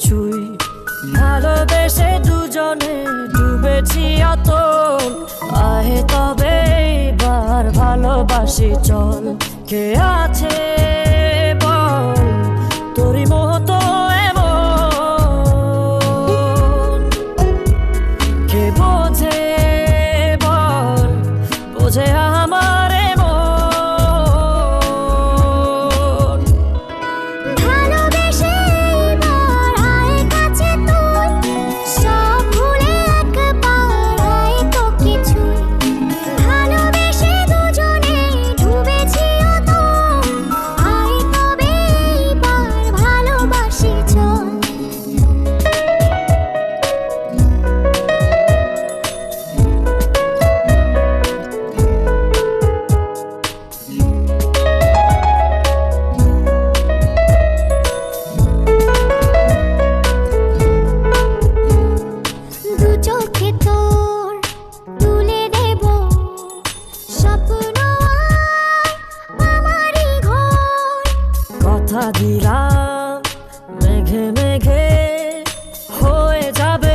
ছুই। ভালোবেসে দুজনে ডুবেছি অতল। আয় তবে এবার ভালোবাসি, চল। কে আছে বল? কে বল? বোঝে কথা দিলা মেঘে মেঘে